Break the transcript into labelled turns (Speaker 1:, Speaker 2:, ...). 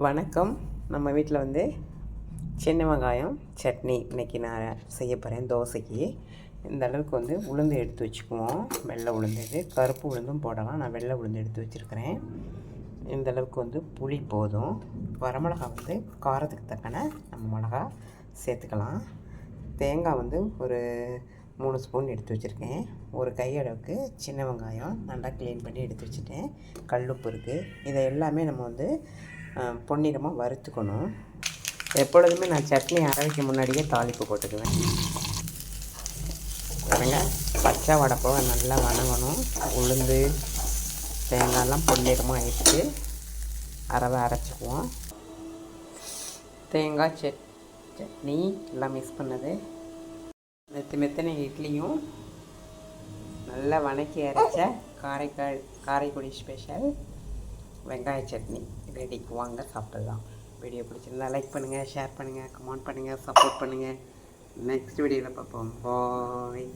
Speaker 1: வணக்கம். நம்ம வீட்டில் வந்து சின்ன வெங்காயம் சட்னி. இன்றைக்கி நான் செய்ய போகிறேன் தோசைக்கு. இந்த அளவுக்கு வந்து உளுந்து எடுத்து வச்சுக்குவோம். வெள்ளை உளுந்து இது. கருப்பு உளுந்தும் போடலாம். நான் வெள்ளை உளுந்து எடுத்து வச்சுருக்கிறேன். இந்த அளவுக்கு வந்து புளி போதும். வரமிளகா வந்து காரத்துக்கு தக்கன நம்ம மிளகா சேர்த்துக்கலாம். தேங்காய் வந்து ஒரு மூணு ஸ்பூன் எடுத்து வச்சுருக்கேன். ஒரு கையளவுக்கு சின்ன வெங்காயம் நல்லா க்ளீன் பண்ணி எடுத்து வச்சுட்டேன். கல்லுப்பு இருக்குது இதை எல்லாமே நம்ம வந்து பொன்னிறமாக வறுத்துக்கணும். எப்பொழுதுமே நான் சட்னி அரைக்க முன்னாடியே தாளிப்பு போட்டுக்குவேன். பாருங்க பச்சை வடப்போ நல்லா வணங்கணும். உளுந்து தேங்காயெல்லாம் பொன்னிறமாக ஆயிடுச்சு. அரவை அரைச்சிக்குவோம். தேங்காய் சட் சட்னி எல்லாம் மிக்ஸ் பண்ணது. மெத்து மெத்தனை இட்லியும் நல்லா வணக்கி அரைச்ச காரைக்கால் காரைக்குடி ஸ்பெஷல் வெங்காய சட்னி ரெடி வாங்க சாப்பிடலாம். வீடியோ பிடிச்சிருந்தா லைக் பண்ணுங்கள் ஷேர் பண்ணுங்கள் கமெண்ட் பண்ணுங்கள் சப்போர்ட் பண்ணுங்கள் நெக்ஸ்ட் வீடியோவில் பார்ப்போம். பாய்